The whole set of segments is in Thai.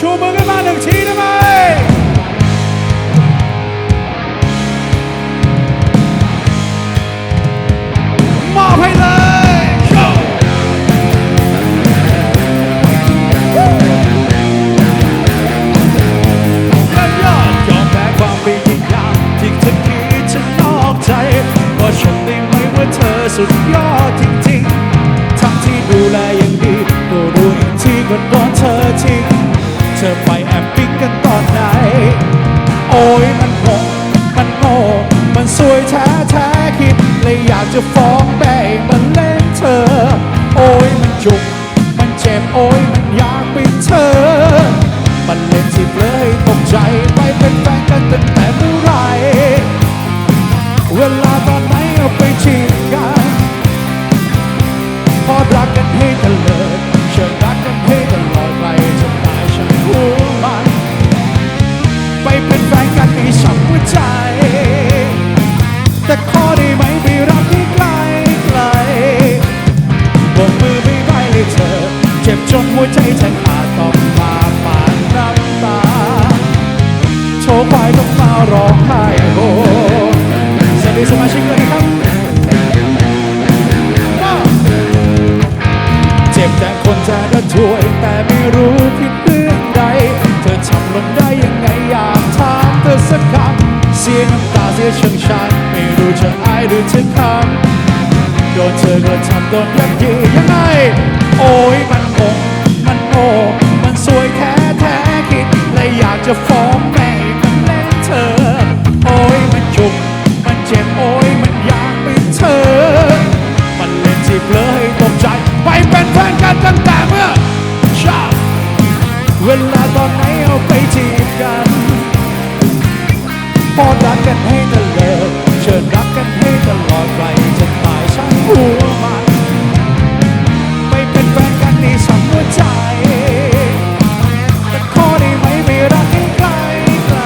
ชูมือขึ้นมาหนึ่งทีได้ไหมมอบให้เลยชว์และยอดยอมแพ้ความพยายามที่เธอคิดจะนอกใจก็ชมได้ไหมว่าเธอสุดยอดจริงๆทั้งที่ดูแล สวยแท้แท้คิดเลยอยากจะฟ้องแม่มันเล่นเธอ โอ้ยมันจุก มันเจ็บโอ้ยมันอยากเป็นเธอ มันเล่นที่เลอให้ตกใจไปเป็นแฟนกันตั้งแต่เมื่อไร เวลาตอนไหนเอาไปจีบกันพอรักกันให้ตะเลิดเชิญรักกันให้ตลอดไปจนตายฉันรู้มัน ไปเป็นแฟนกันให้ฉันหัวใจ คนจะระถวยแต่ไม่รู้ผิดเรื่องใด เธอทำลงได้ยังไงอยากถามเธอสักคำเสียน้ำตาเสียเชิงชันไม่รู้จะอายหรือจะคำโดนเธอกระทำโดนยับยียังไง โอ้ยมันงงมันโง่ กกันให้ตลอดเชิญรักกันให้ตลอดไปจนตายช่างหัวมันไปเป็นแฟนกันในสังหัวใจแต่ขอได้ไหมไม่รักให้ไกลไกล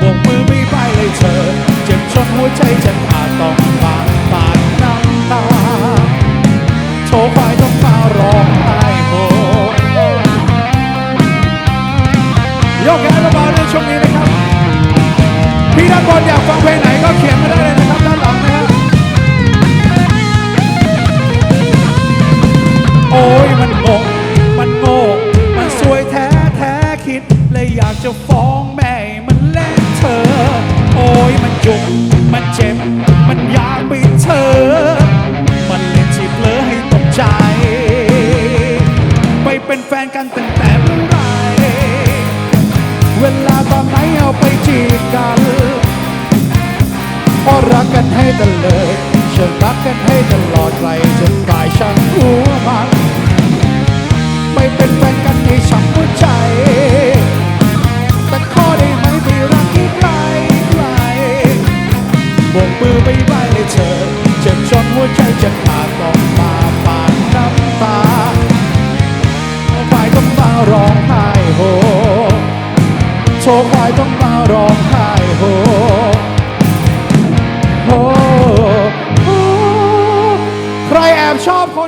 บกมือไม่ไปเลยเธอ เจ็บจนหัวใจจะขาดต้องปาดปาดน้ำตาโชว์ควายต้องมาร้องไห้โฮยกแขนเบาๆในช่วงนี้นะครับ พี่ด้านบนอยากฟังเพลงไหนก็เขียนมาได้เลยนะครับด้านหลังนะฮะโอ้ยมันงงมันโง่มันสวยแท้แท้คิดเลยอยากจะฟ้องแม่มันเล่นเธอ โอ้ยมันจุกมันเจ็บมันอยา เวลาตอนไหนเอาไปจีบกันเพอรักกันให้ตลอดเชิญรักกันให้ตลอดไปจนตายช่างหัวมัน ไม่เป็นแฟนกันให้ช้ำหัวใจ แต่ขอได้ไหมไปรักที่ไกลไกลโบกมือไป ว์ควายต้องมาร้องไห้โฮโฮใครแอบชอบคน